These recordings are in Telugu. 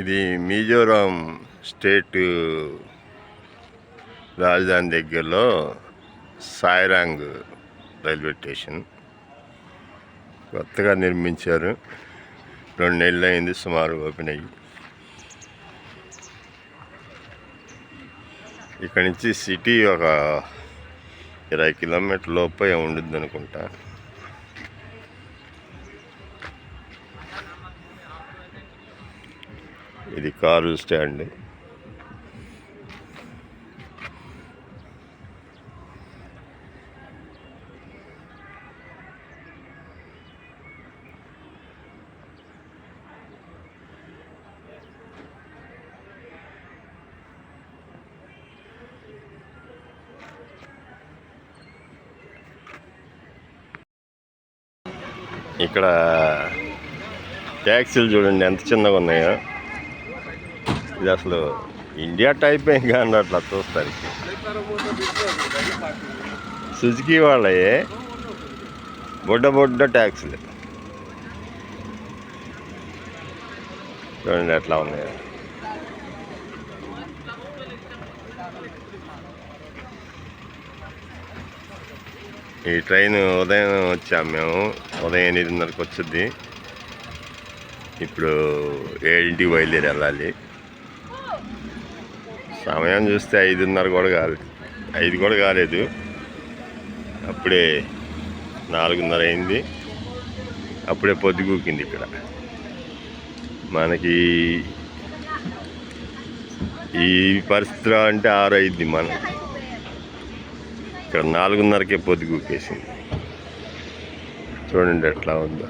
ఇది మిజోరాం స్టేట్ రాజధాని దగ్గరలో సాయిరాంగ్ రైల్వే స్టేషన్. కొత్తగా నిర్మించారు. రెండు నెలలు అయింది సుమారు ఓపెన్ అయ్యి. ఇక్కడ నుంచి సిటీ ఒక ఇరవై కిలోమీటర్ లోపే ఉండుద్ది అనుకుంటా ఇది కారు స్టాండ్. ఇక్కడ ట్యాక్సీలు చూడండి ఎంత చిన్నగా ఉన్నాయో. ఇది అసలు ఇండియా టైప్ ఏం కానీ అట్లా చూస్తానికి సుజుకి వాళ్ళయే బొడ్డ బొడ్డ ట్యాక్సీలు. చూడండి ఎట్లా ఉన్నాయి. ఈ ట్రైన్ ఉదయం వచ్చాము మేము. ఉదయం ఎనిమిదిన్నరకు వచ్చింది ఇప్పుడు ఏడింటికి బయలుదేరి వెళ్ళాలి. సమయం చూస్తే ఐదున్నర కూడా కాలేదు ఐదు కూడా కాలేదు. అప్పుడే నాలుగున్నర అయింది. అప్పుడే పొద్దుగూకింది ఇక్కడ. మనకి ఈ పరిస్థితిలో అంటే ఆరు అయింది మనకి. ఇక్కడ నాలుగున్నరకే పొద్దుగూకేసింది చూడండి ఎట్లా ఉందో.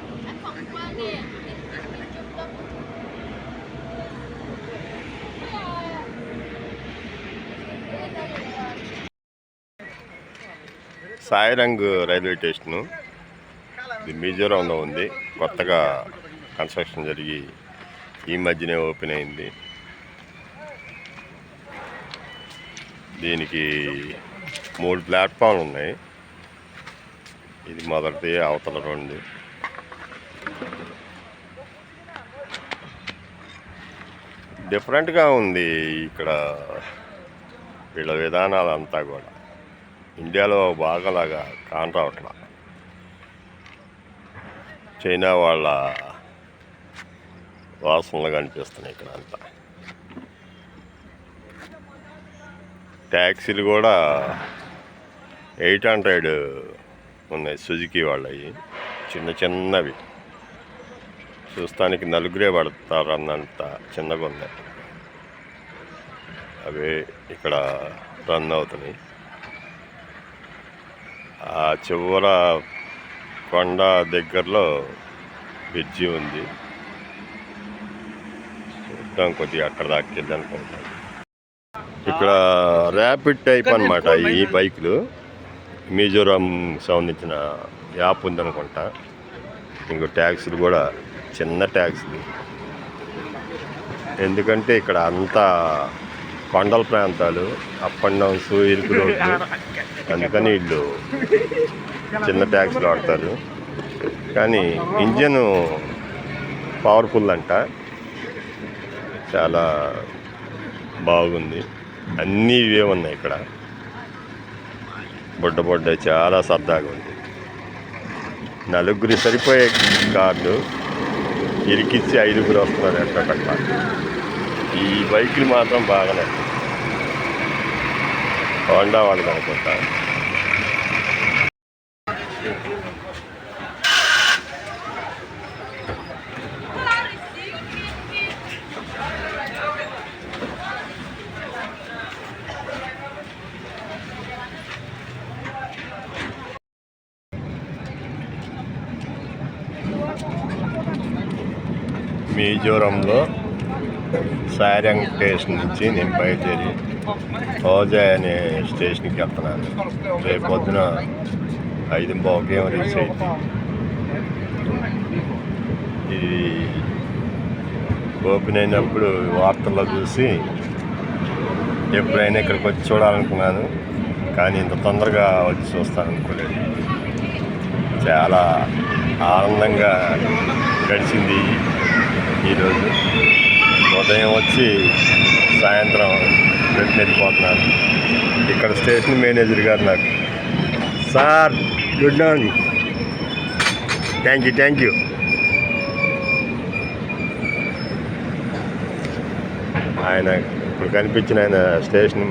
Sairang railway station. ఇది మిజోరాంలో ఉంది. కొత్తగా కన్స్ట్రక్షన్ జరిగి ఈ మధ్యనే ఓపెన్ అయింది. దీనికి మూడు ప్లాట్ఫామ్లు ఉన్నాయి. ఇది మొదటిది అవతల రెండు. డిఫరెంట్గా ఉంది ఇక్కడ వీళ్ళ విధానాలు అంతా కూడా. ఇండియాలో బాగాలాగా కానరావట్ల చైనా వాళ్ళ వాసనలు కనిపిస్తున్నాయి ఇక్కడ అంతా. ట్యాక్సీలు కూడా ఎయిట్ హండ్రెడ్ ఉన్నాయి సుజుకి వాళ్ళవి చిన్న చిన్నవి. చూస్తానికి నలుగురే పడతారన్నంత చిన్నగా ఉన్నాయి అవి ఇక్కడ రన్ అవుతున్నాయి. ఆ చివర కొండ దగ్గరలో బ్రిడ్జి ఉంది. చూద్దాం కొద్దిగా అక్కడ దాకా వెళ్ళి అనుకుంటాను ఇక్కడ ర్యాపిడ్ టైప్ అన్నమాట ఈ బైకులు. మిజోరాం సంబంధించిన యాప్ ఉందనుకుంటా. ఇంకో ట్యాక్సీలు కూడా చిన్న ట్యాక్సీలు. ఎందుకంటే ఇక్కడ అంతా కొండల ప్రాంతాలు అప్ అండ్ డౌన్స్ ఇరుకు రోడ్లు అందుకని వీళ్ళు చిన్న ట్యాక్సీలు వాడతారు. కానీ ఇంజన్ పవర్ఫుల్ అంట. చాలా బాగుంది. అన్నీ ఇవే ఉన్నాయి ఇక్కడ. బొడ్డ బొడ్డ చాలా సరదాగా ఉంది. నలుగురి సరిపోయే కార్లు ఇరికిచ్చి ఐదుగురు వస్తున్నారు ఎక్కడక్కడ ఈ బైక్లు మాత్రం బాగానే. హోండా వాళ్ళు అనుకుంటా మిజోరంలో సారంగ్ స్టేషన్ నుంచి నేను బయలుదేరి హోజా అనే స్టేషన్కి వెళ్తున్నాను. రేపు పొద్దున ఐదు బాకేమో రీచ్ అయింది ఇది ఓపెన్ అయినప్పుడు వార్తల్లో చూసి ఎప్పుడైనా ఇక్కడికి వచ్చి చూడాలనుకున్నాను కానీ ఇంత తొందరగా వచ్చి చూస్తాను అనుకోలేదు చాలా ఆనందంగా గడిచింది ఈరోజు ఉదయం వచ్చి సాయంత్రం రిటర్న్ వెళ్ళిపోతున్నాను ఇక్కడ స్టేషన్ మేనేజర్ గారు నాకు sir good morning. Thank you thank you. ఆయన ఇప్పుడు కనిపించిన ఆయన స్టేషన్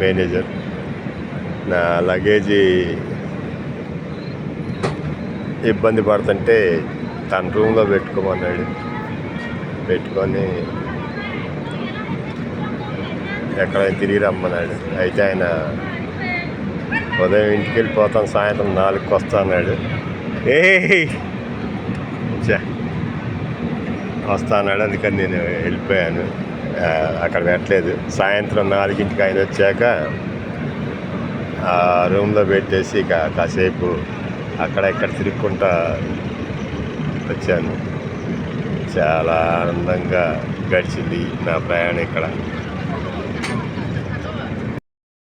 మేనేజర్ నా లగేజీ ఇబ్బంది పడుతుంటే తన రూమ్లో పెట్టుకోమన్నాడు. పెట్టుకొని ఎక్కడైనా తిరిగి రమ్మన్నాడు. అయితే ఆయన ఉదయం ఇంటికి వెళ్ళిపోతాం సాయంత్రం నాలుగుకి వస్తా అన్నాడు. ఏ వస్తా అన్నాడు. అందుకని నేను వెళ్ళిపోయాను. అక్కడ పెట్టలేదు. సాయంత్రం నాలుగింటికి ఆయన వచ్చాక ఆ రూమ్లో పెట్టేసి ఇక కాసేపు అక్కడ ఇక్కడ తిరుక్కుంటా వచ్చాను. చాలా ఆనందంగా గడిచింది నా ప్రయాణం ఇక్కడ.